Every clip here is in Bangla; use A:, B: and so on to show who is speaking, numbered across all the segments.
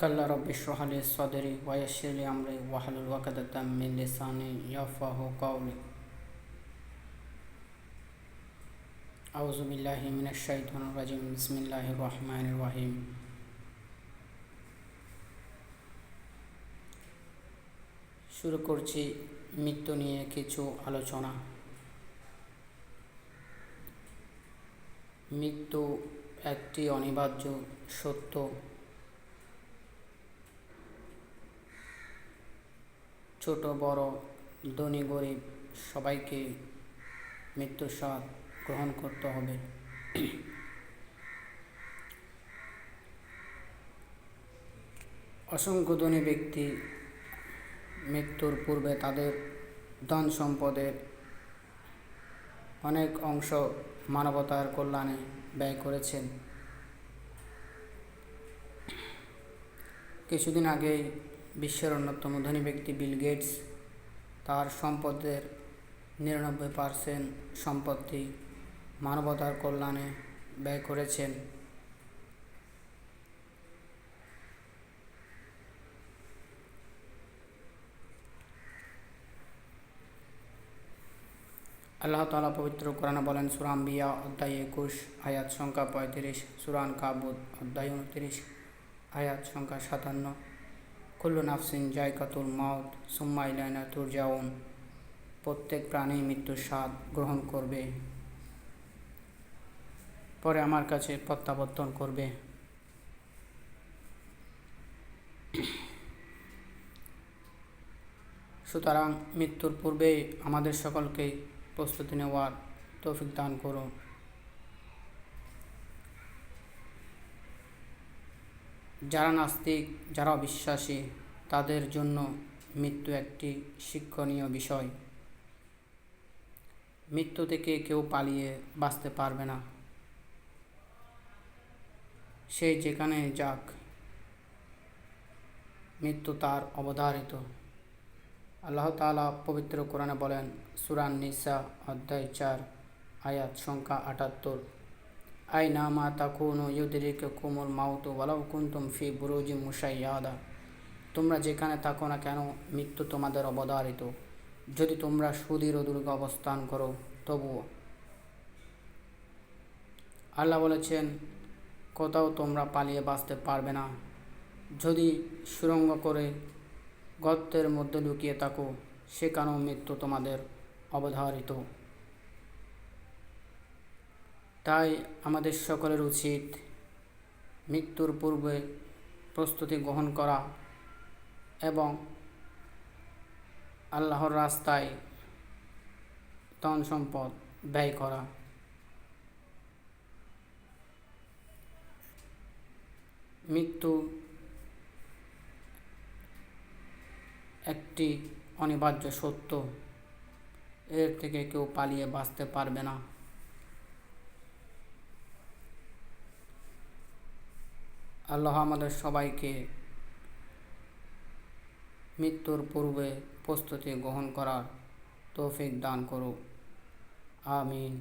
A: كلا رب اشرح لي صدري ويسر لي أمري واحلل عقدة من لساني يفقه قولي أعوذ بالله من الشيطان الرجيم بسم الله الرحمن الرحيم শুরু করছি মৃত্যু নিয়ে কিছু আলোচনা মৃত্যু একটি অনিবার্য সত্য ছোট, বড়, ধনী, গরিব সবাইকে মৃত্যুর স্বাদ গ্রহণ করতে হবে। অসংখ্য ধনী ব্যক্তি মৃত্যুর পূর্বে তাদের ধন সম্পদের অনেক অংশ মানবতার কল্যাণে ব্যয় করেছেন। কিছুদিন আগেই বিশ্বের অন্যতম ধনী ব্যক্তি বিল গেটস তার সম্পদের নিরানব্বই পার্সেন্ট সম্পত্তি মানবতার কল্যাণে ব্যয় করেছেন। আল্লাহ তালা পবিত্র কোরআনে বলেন সুরাম বিয়া অধ্যায় একুশ, আয়াত সংখ্যা পঁয়ত্রিশ সুরান কাবুদ অধ্যায় উনত্রিশ, আয়াত সংখ্যা সাতান্ন। কুল্লু নাফসিন জায়কাতুল মাউত সুম্মা ইলাইনা তুরজাউন। প্রত্যেক প্রাণী মৃত্যুর স্বাদ গ্রহণ করবে। পরে আমার কাছে প্রত্যাবর্তন করবে। সুতরাং মৃত্যুর পূর্বেই আমাদের সকলকে প্রস্তুতি নেওয়ার তৌফিক দান করুন। যারা নাস্তিক, যারা অবিশ্বাসী, তাদের জন্য মৃত্যু একটি শিক্ষণীয় বিষয়। মৃত্যু থেকে কেউ পালিয়ে বাঁচতে পারবে না। সে যেখানে যাক, মৃত্যু তার অবধারিত। আল্লাহ তালা পবিত্র কোরআনে বলেন সুরান নিসা অধ্যায় চার, আয়াত সংখ্যা আটাত্তর। নামা তাকুনু কুমুল মাউতু ওয়ালাউ কুন্তুম ফি বুরুজি মুসাইয়াদা তোমরা যেখানে থাকো না কেন, মৃত্যু তোমাদের অবধারিত। যদি তোমরা সুদীর দুর্গ অবস্থান করো, তবুও। আল্লাহ বলেছেন, কোথাও তোমরা পালিয়ে বাঁচতে পারবে না। যদি সুরঙ্গ করে গর্তের মধ্যে লুকিয়ে থাকো, সেখানেও মৃত্যু তোমাদের অবধারিত। তাই আমাদের সকলের উচিত মৃত্যুর পূর্বে প্রস্তুতি গ্রহণ করা এবং আল্লাহর রাস্তায় ধন সম্পদ ব্যয় করা। মৃত্যু একটি অনিবার্য সত্য। এর থেকে কেউ পালিয়ে বাঁচতে পারবে না। আল্লাহ আমাদের সবাইকে মৃত্যুর পূর্বে প্রস্তুতি গ্রহণ করার তৌফিক দান করুক। আমিন।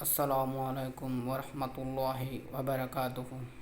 A: আসসালামু আলাইকুম ওরহমতুল্লাহি ওবরাকাতুহু